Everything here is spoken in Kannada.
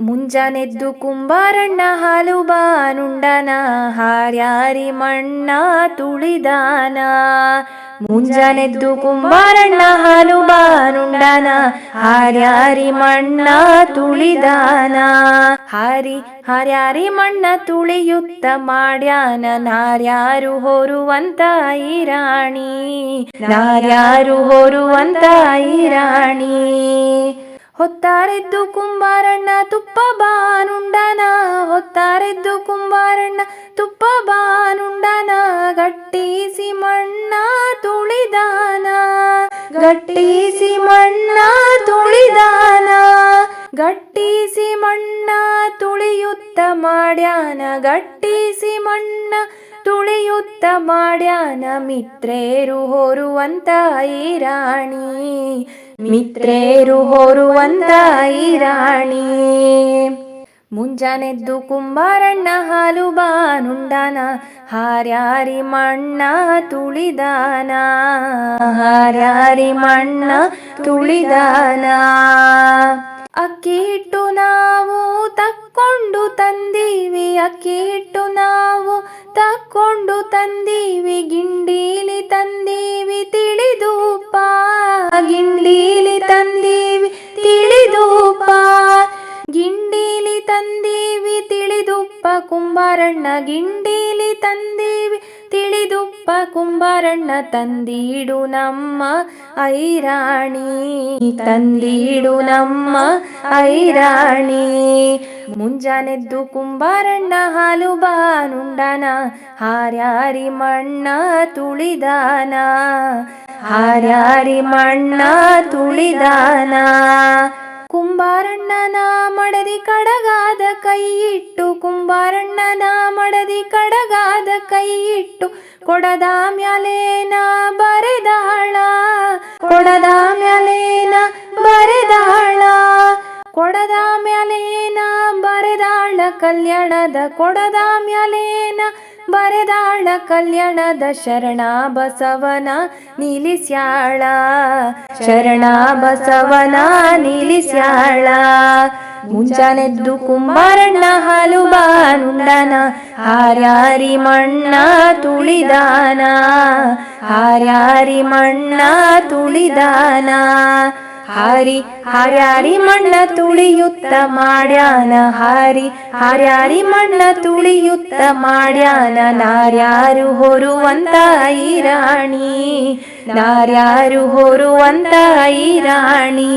ಮುಂಜಾನೆದ್ದು ಕುಂಬಾರಣ್ಣ ಹಾಲು ಬಾನುಂಡನ ಹಾರ್ಯಾರಿ ಮಣ್ಣ ತುಳಿದಾನ. ಮುಂಜಾನೆದ್ದು ಕುಂಬಾರಣ್ಣ ಹಾಲು ಬಾನುಂಡನ ಹಾರ್ಯಾರಿ ಮಣ್ಣ ತುಳಿದಾನ. ಹಾರಿ, ಹಾರ್ಯಾರಿ ಮಣ್ಣ ತುಳಿಯುತ್ತ ಮಾಡ್ಯಾನ ನಾರ್ಯಾರು ಹೊರುವಂತ ರಾಣಿ. ನಾರ್ಯಾರು ಹೊರುವಂತ ರಾಣಿ. ಹೊತ್ತಾರೆದ್ದು ಕುಂಬಾರಣ್ಣ ತುಪ್ಪ ಬಾನುಂಡನ, ಹೊತ್ತಾರೆದ್ದು ಕುಂಬಾರಣ್ಣ ತುಪ್ಪ ಬಾನುಂಡನ, ಗಟ್ಟಿಸಿ ಮಣ್ಣ ತುಳಿದಾನ, ಗಟ್ಟಿಸಿ ಮಣ್ಣ ತುಳಿದಾನ, ಗಟ್ಟಿಸಿ ಮಣ್ಣ ತುಳಿಯುತ್ತ ಮಾಡ್ಯಾನ, ಗಟ್ಟಿಸಿ ಮಣ್ಣ ತುಳಿಯುತ್ತ ಮಾಡ್ಯಾನ, ಮಿತ್ರೇರು ಹೊರುವಂತ ರಾಣಿ, ಮಿತ್ರೇರು ಹೊರುವಂತ ರಾಣಿ. ಮುಂಜಾನೆದ್ದು ಕುಂಬಾರಣ್ಣ ಹಾಲು ಬಾನುಂಡಾನ, ಹಾರ್ಯಾರಿ ಮಣ್ಣ ತುಳಿದಾನ. ಹಾರ್ಯಾರಿ ಮಣ್ಣ ತುಳಿದಾನ. ಅಕ್ಕಿ ಹಿಟ್ಟು ನಾವು ತಕ್ಕೊಂಡು ತಂದೀವಿ ಅಕ್ಕಿ ಹಿಟ್ಟು ನಾವು ತಕ್ಕೊಂಡು ತಂದೀವಿ, ಗಿಂಡೀಲಿ ತಂದೀವಿ, ತಿಳಿದು ಗಿಂಡೀಲಿ ತಂದೀವಿ ತಿಳಿದುಪ್ಪ ಗಿಂಡೀಲಿ ತಂದೀವಿ ತಿಳಿದುಪ್ಪ ಕುಂಬಾರಣ್ಣ, ಗಿಂಡೀಲಿ ತಂದೀವಿ ತಿಳಿದುಪ್ಪ ಕುಂಬಾರಣ್ಣ ತಂದೀಡು ನಮ್ಮ ಐರಾಣಿ. ತಂದೀಡು ನಮ್ಮ ಐರಾಣಿ. ಮುಂಜಾನೆದ್ದು ಕುಂಬಾರಣ್ಣ ಹಾಲು ಬಾನುಂಡನ, ಹಾರ್ಯಾರಿ ಮಣ್ಣ ತುಳಿದಾನ. ಹಾರ್ಯಾರಿ ಮಣ್ಣ ತುಳಿದಾನ. ಕುಂಬಾರಣ್ಣನ ಮಡದಿ ಕಡಗಾದ ಕೈ ಇಟ್ಟು ಕುಂಬಾರಣ್ಣನ ಮಡದಿ ಕಡಗಾದ ಕೈ ಇಟ್ಟು ಕೊಡದ ಮ್ಯಾಲೇನ ಬರೆದಾಳ ಕೊಡದ ಮ್ಯಾಲೇನ ಬರೆದಾಳ ಕಲ್ಯಾಣದ ಕೊಡದ ಮ್ಯಾಲೇನ, ಬರೆದಾಳ ಕಲ್ಯಾಣದ ಶರಣ ಬಸವನ ನಿಲ್ಲಿಸ್ಯಾಳ. ಶರಣ ಬಸವನ ನಿಲ್ಲಿಸ್ಯಾಳ. ಮುಂಜಾನೆದ್ದು ಕುಂಬಾರಣ್ಣ ಹಾಲು ಬಾನುಂಡನ ಹಾರ್ಯಾರಿ ಮಣ್ಣ ತುಳಿದಾನ. ಹಾರ್ಯಾರಿ ಮಣ್ಣ ತುಳಿದಾನ. ಹಾರಿ ಹಾರ್ಯಾರಿ ಮಣ್ಣ ತುಳಿಯುತ್ತ ಮಾಡ್ಯಾನ ಹಾರಿ ಹಾರ್ಯಾರಿ ಮಣ್ಣ ತುಳಿಯುತ್ತ ಮಾಡ್ಯಾನ ನಾರ್ಯಾರು ಹೊರುವಂತ ರಾಣಿ ನಾರ್ಯಾರು ಹೊರುವಂತ ರಾಣಿ